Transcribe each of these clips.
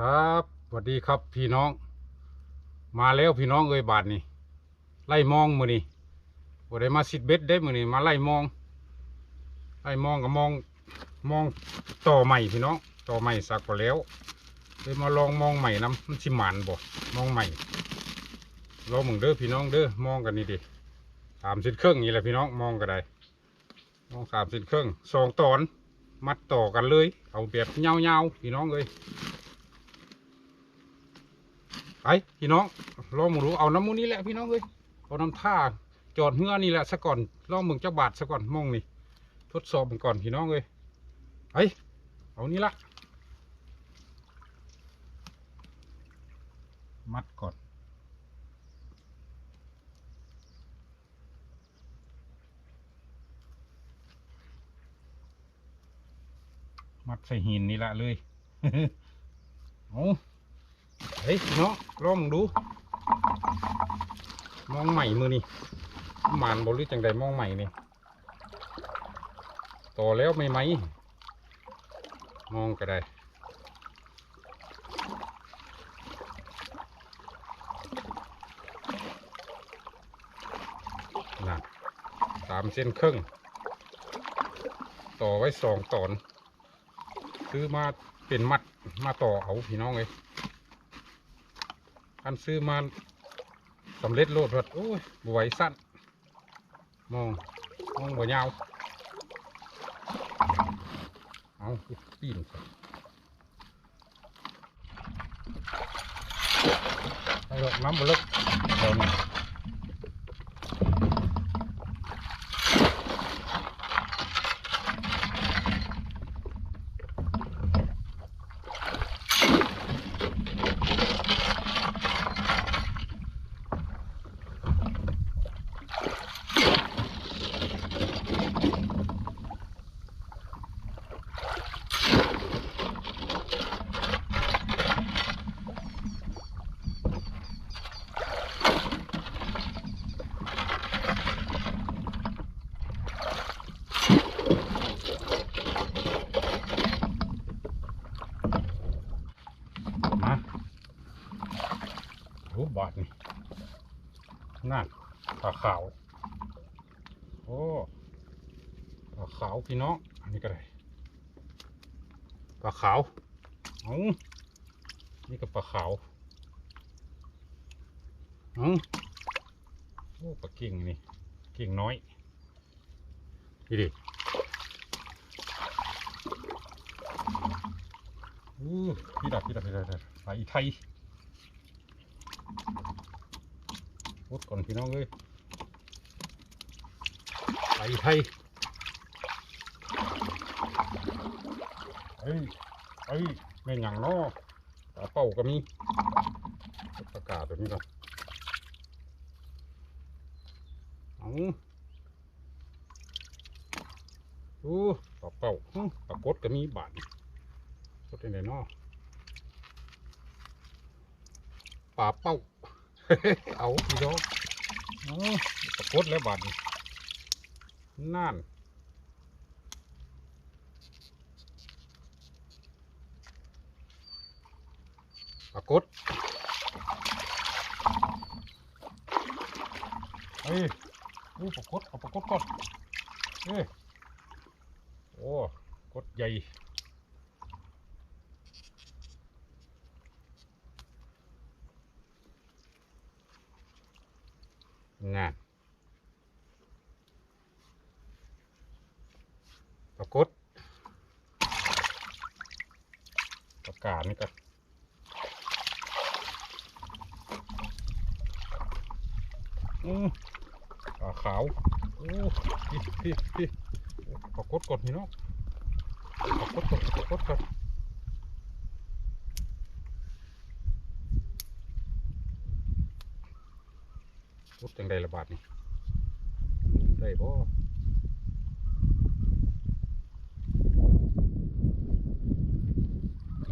ครับสวัสดีครับพี่น้อง มาแล้วพี่น้องเอ้ยบาทนี่ไล่มองมือนี่บ่ได้มาสิดเบ็ดได้มือนี่มาไล่มอง ไล่มองกับมองมองต่อใหม่พี่น้อง ต่อใหม่สักพอแล้วเลยมาลองมองใหม่น้ำมันสิมันบ่มองใหม่ลองมึงเด้อพี่น้องเด้อมองกันนี่ดิสามสิบครึ่งนี่แหละพี่น้องมองก็ได้มองสามสิบครึ่งสองตอน มัดต่อกันเลย เอาแบบเงาๆพี่น้องเอ้ย ไปพี่น้องลองมึงดูเอาน้ำมูนี่แหละพี่น้องเอ้ยเอาน้ำท่าจอดเฮือนี่แหละซะก่อนลองมึงเจ้าบาทซะก่อนมองนี่ทดสอบมึงก่อนพี่น้องเอ้ยไปเอานี่ละมัดก่อนมัดใส่หินนี่ละเลย เอา เฮ้ยเนาะลองดู มองใหม่มือนี่หมานบหริจังใดมองใหม่นี่ต่อแล้วไม่ไหม มองก็ได้นั่นสามเส้นครึ่ง ต่อไว้สองตอน ซื้อมาเป็นมัดมาต่อเอาพี่น้องเลย อันซื้อมาสำเร็จโลดรถโอ้ยบไหวยสั้นมองมองบ่ยาวเอาปีนไปดอกน้ำบ่เลิกเดี๋ยวนี้มาโอ้บาทนี่นั่นปลาขาว โอ้ปลาขาวพี่น้อง อันนี้ก็ได้ปลาขาวอ้านี่ก็ปลาขาวอ้าโอ้ปลาเก่งนี่เก่งน้อยนี่ดิอู้พี่ดับพี่ดับพี่ดับพี่ดับปลาอีไทยพดก่อนพี่น้องเลย ปลาอีไทยเอ้ยเอ้ยแม่หยังเนาะปลาเป้าก็มีประกาศตัวนี้ก่อนเอาอู้ปลาเป้าปลากดก็มีบาทกดยังไงเนาะปลาเป้าเอาพี่น้องเอาปลากดแล้วบาทนี่ นั่น ปรากฏเฮ้ยโอ้ปรากฏเอาปรากฏก่อนเฮ้ยโอ้กดใหญ่งาน ปรากฏประกาศนี่ก็อืมปลาขาวโอ้พี่พี่พี่ปรากฏกดนี่เนาะปรากฏกดปรากฏกดพูดจังใดระบาดนี่ได้บ่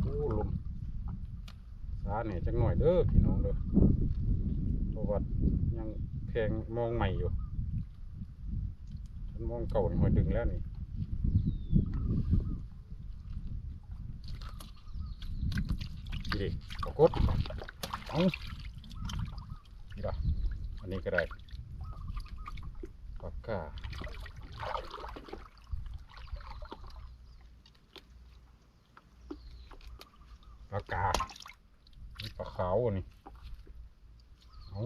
โอ้ลมสา เนี่ยจังหน่อยเด้อพี่น้องเด้อเพราะว่ายังแพงมองใหม่อยู่ฉันมองเก่านี่หัวดึงแล้วนี่ดิปรากฏเอานี่ละอันนี้ก็ได้ปากกาปากกา ปลาขาวอันนี้เอา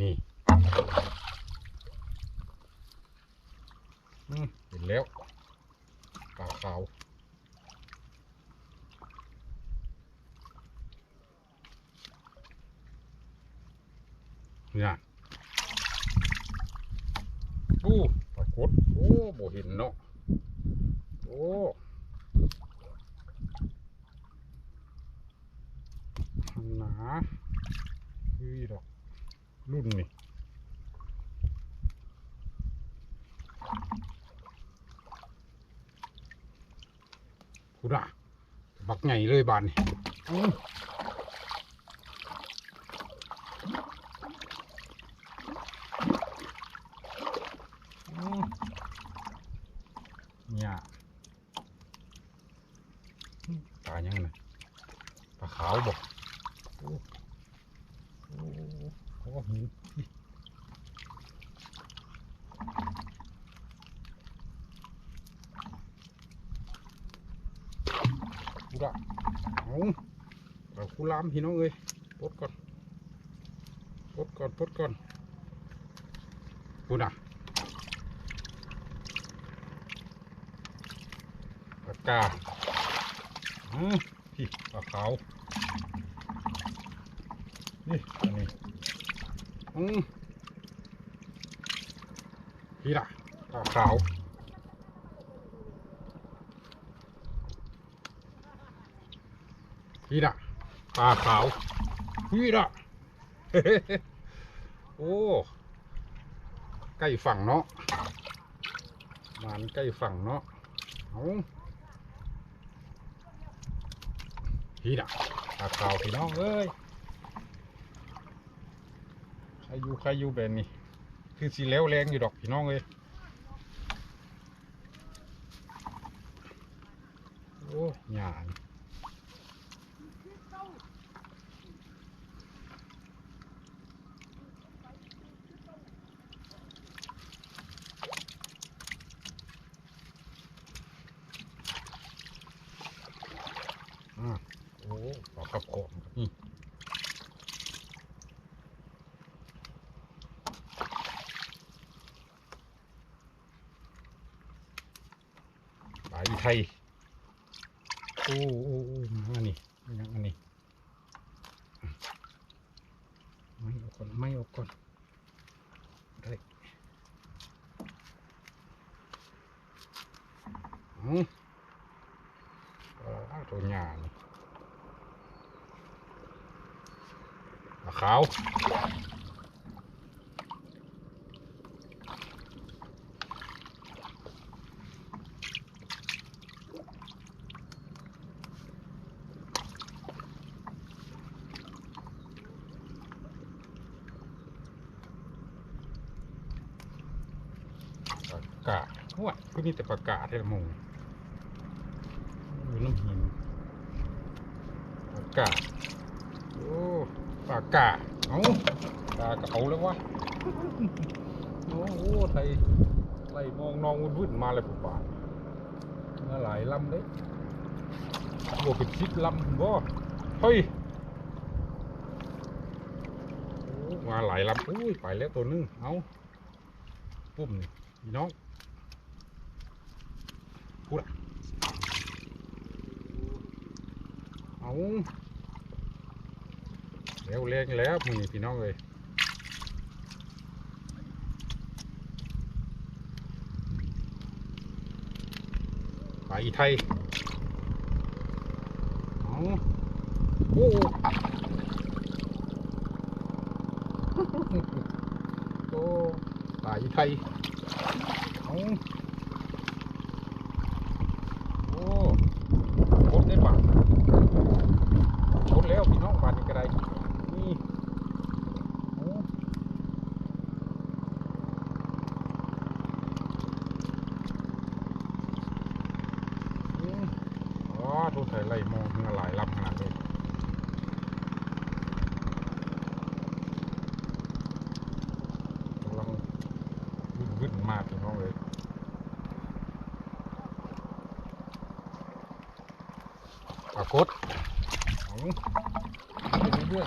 นี่เห็นแล้วปลาขาวเนี่ยโอ้ปรากฏโอ้บ่เห็นเนาะโอ้ หนาคือดอกรุ่นนี่กูด่าบักใหญ่เลยบานนี่อื้อ อืมเนี่ยอืมปลายังไงปลาขาวบอกโอ้โอ้โอ้หินอิกูละ เอาเอากูลามพี่น้องเอ้ยปลดก่อนปลดก่อนปลดก่อนกูน่ะปากกาอืมพี่ปลาขาวนี่อันนี้อืมพี่ล่ะปลาขาว พี่ล่ะปลาขาวพี่ละโอ้ใกล้ฝั่งเนาะมันใกล้ฝั่งเนาะเอาพี่น่ะปลาขาวพี่น้องเอ้ยใครอยู่ใครอยู่แบบนี้คือสีแล้วแรงอยู่ดอกพี่น้องเอ้ยโอ้หยานี่อ่าโอ้ปลาขับของครับนี่ ปลาอีไทยโอ้โอ้โอ้มาอันนี้อันนี้ไม่เอาก่อนไม่เอาก่อนได้อืมตัวใหญ่นี่ปลาขาว ปากกา ว้าก็มีแต่ปากกาเท่ละมงอยู่น้ำหินปากกาโอ้ปากกาเอาปากกาเอาแล้ววะโอ้โหไทยไล่มองนองวุ่นๆมาเลยผมป่ามาหลายลำเลยบวกเป็นชิดลำบ่เฮ้ยมาหลายลำอุ้ยไปแล้วตัวนึงเอาปุ่มนี่น้อง พูดอะเอาแล้วแรงแล้วมือพี่น้องเลยไปไทยเอาโอ้โอ้ไปไทยเอาโอ้กดได้ปะกดแล้วพี่น้องบานนี้ก็ได้นี่โอ้ อืมอ๋อรถไหล่มองเงือหลายลำขนาดเลยกำลังวุ่นวุ่นมากพี่น้องเลยปรากฏเอาไปเรื่อย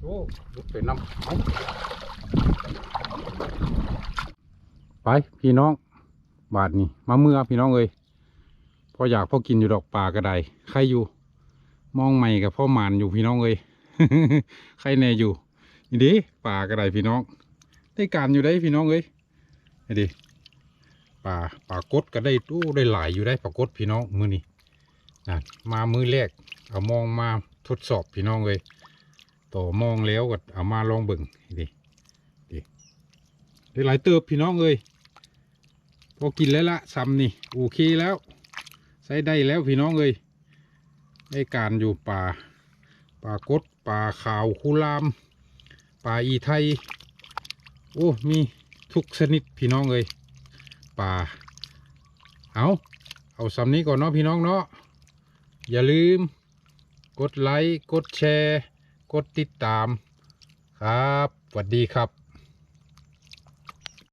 โอ้ลุกไปน้ำเอาไปพี่น้อง บาทนี่มาเมื่อพี่น้องเอ้ยพออยากพอกินอยู่ดอกป่ากระไดใครอยู่ มองใหม่กับพ่อหมานอยู่พี่น้องเอ้ยใครแน่อยู่นี่ดิป่ากระไดพี่น้อง ได้การอยู่ได้พี่น้องเอ้ยนี่ดิป่าป่ากดก็ได้ตู้ได้หลายอยู่ได้ป่ากดพี่น้องมือนี่ นะมามือแรกเอามองมาทดสอบพี่น้องเอ้ยต่อมองแล้วก็เอามาลองเบิ่งนี่ดิดิได้หลายเติบพี่น้องเอ้ยพอกินแล้วละซ้ำนี่โอเคแล้ว ใช้ได้แล้วพี่น้องเอ้ยได้การอยู่ป่าป่ากดป่าขาวคูลาม ป่าอีไทย โอ้มีทุกชนิดพี่น้องเอ้ยป่าเอาเอาสำนี้ก่อนเนาะพี่น้องเนาะ อย่าลืม กดไลค์ กดแชร์ กดติดตาม ครับสวัสดีครับ